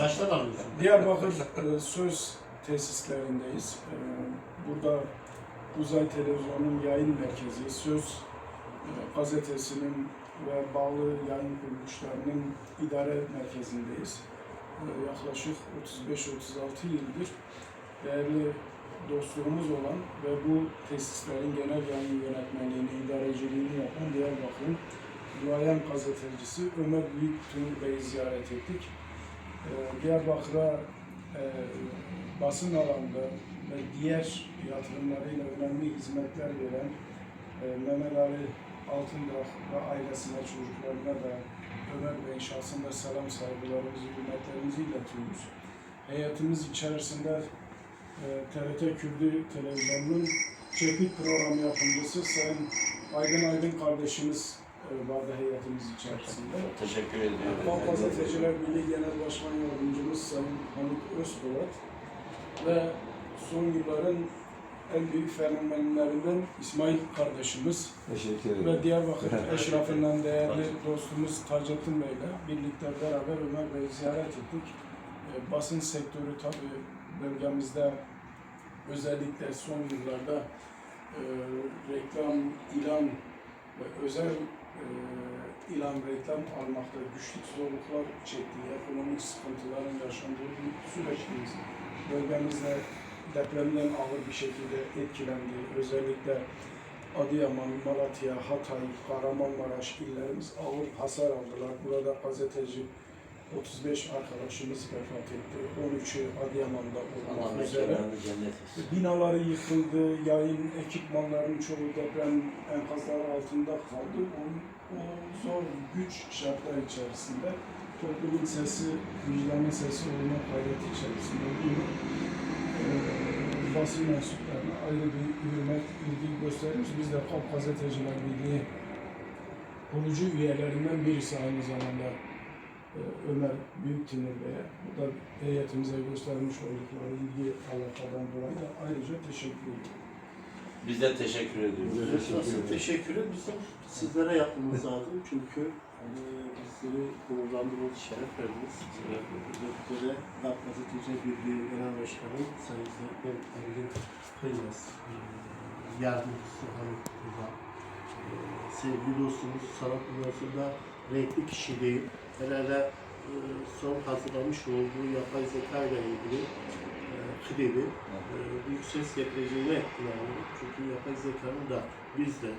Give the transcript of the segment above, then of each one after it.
Baştan alıyorsun. Diyarbakır e, Söz tesislerindeyiz. E, Burada Uzay Televizyonu'nun yayın merkezi, Söz e, gazetesinin ve bağlı yayın kuruluşlarının idare merkezindeyiz. Yaklaşık 35-36 yıldır değerli dostluğumuz olan ve bu tesislerin genel yayın yönetmenliğini, idareciliğini yapan Diyarbakır'ın duayen gazetecisi Ömer Büyüktürk Bey'i ziyaret ettik. Ee, Diyarbakır'a e, basın alanda ve diğer yatırımlarıyla önemli hizmetler veren e, Mehmet Ali Altındağ ve ailesine, çocuklarına da Ömer Bey'in şahsında selam saygılarımızı, hürmetlerimizi iletiyoruz. Heyetimiz içerisinde e, TRT Kürdü Televizyonu'nun çekik program yapımcısı Sayın Aydın Aydın kardeşimiz e, vardı heyetimiz içerisinde. Teşekkür ediyorum. Halk Gazeteciler Birliği Genel Başkan Yardımcımız Sayın Hamit Özpolat ve son yılların en büyük fenomenlerinden İsmail kardeşimiz Teşekkür ederim. ve Diyarbakır eşrafından değerli dostumuz Taceddin Bey'le birlikte beraber Ömer Bey'i ziyaret ettik. E, basın sektörü tabii bölgemizde özellikle son yıllarda e, reklam, ilan ve özel ilan, reklam almakta güçlük zorluklar çektiği, ekonomik sıkıntıların yaşandığı bir süreçteyiz. Bölgemizde depremden ağır bir şekilde etkilendi. Özellikle Adıyaman, Malatya, Hatay, Kahramanmaraş illerimiz ağır hasar aldılar. Burada gazeteci 35 arkadaşımız vefat etti. 13'ü Adıyaman'da olmak üzere. Binaları yıkıldı, yayın ekipmanların çoğu deprem enkazları altında kaldı. O, o zor güç şartlar içerisinde toplumun sesi, vicdanın sesi olma gayreti içerisinde bunu e, basın mensuplarına ayrı bir hürmet, ilgi gösteriyoruz. Biz de Kap Gazeteciler Birliği kurucu üyelerinden birisi aynı zamanda Ömer Büyüktinir Bey'e. Bu da heyetimize göstermiş oldukları ilgi alakadan dolayı da ayrıca teşekkür ediyorum. Biz de teşekkür ediyoruz. Teşekkür Asıl ederim. teşekkürü bizim sizlere yapmamız lazım. Çünkü e, bizleri onurlandırdınız, şeref verdiniz. Özellikle de DAP Gazeteci Birliği Genel Başkanı Sayın Zeynep Ergin Kıymaz, e, yardımcısı Hamit Rıza, e, sevgili dostumuz sanat dünyasında renkli kişiliği, hele e, son hazırlamış olduğu yapay zeka ile ilgili e, klibi e, büyük ses getireceğine inanıyorum. Çünkü yapay zekanın da biz de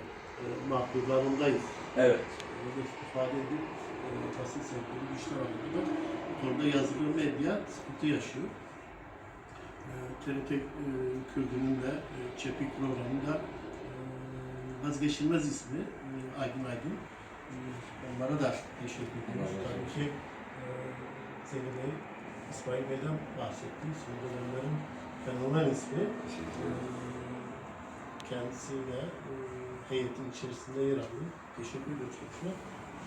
e, mahkurlarındayız. Evet. Burada ifade edip e, basın sektörü güçler alıyor. Bu konuda yazılı medya sıkıntı yaşıyor. E, TRT e, Kürdü'nün de e, Çepik programında e, vazgeçilmez ismi e, Aydın Aydın. Onlara da teşekkür ediyoruz. Tabii ki e, Zeynep Bey, İsmail Bey'den bahsetti. Son dönemlerin fenomen ismi. E, kendisi de e, heyetin içerisinde yer alıyor. Teşekkür ediyoruz hepsine.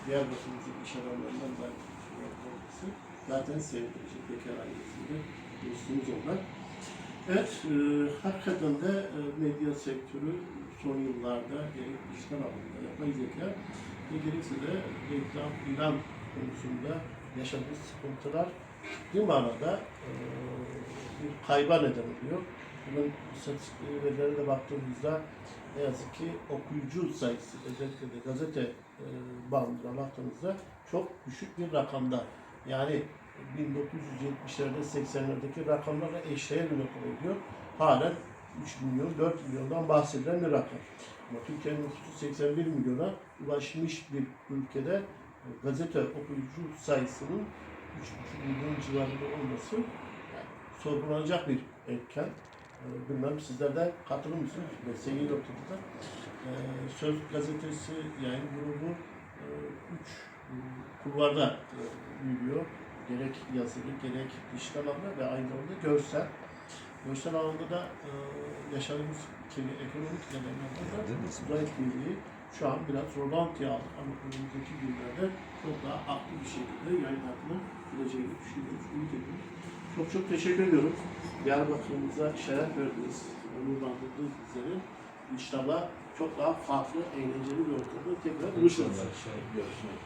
Diğer basınımızın iş adamlarından da. Zaten sevdiği Bekar ailesinde dostumuz onlar. Evet, e, hakikaten de e, medya sektörü son yıllarda gerek dijital alanda yapay zeka ve gerekse de reklam, ilan konusunda yaşadığı sıkıntılar bir manada e, bir kayba neden oluyor. Bunun istatistik verilerine de baktığımızda ne yazık ki okuyucu sayısı özellikle de gazete e, bandına baktığımızda çok düşük bir rakamda. Yani 1970'lerde 80'lerdeki rakamlarla eşdeğer bir rakam ediyor. Halen 3 milyon, 4 milyondan bahsedilen bir rakam. Ama Türkiye'nin nüfusu 81 milyona ulaşmış bir ülkede e, gazete okuyucu sayısının 3,5 milyon civarında olması yani sorgulanacak bir etken. Ee, Bilmem sizler de katılır mısınız? Mesleği noktada. Ee, Söz gazetesi yayın grubu e, üç e, kulvarda e, yürüyor. Gerek yazılı, gerek dijital alanda ve aynı zamanda görsel. Görsel alanda da e, yaşadığımız ülkenin ekonomik nedenlerden de Uzay Birliği şu an biraz rolantiye aldık ama önümüzdeki günlerde çok daha aktif bir şekilde yayın hayatına gireceğini düşünüyoruz, ümit ediyoruz. Çok çok teşekkür ediyorum. Diyarbakır'ımıza şeref verdiniz, onurlandırdınız bizleri. İnşallah çok daha farklı, eğlenceli bir ortamda tekrar buluşuruz. Görüşmek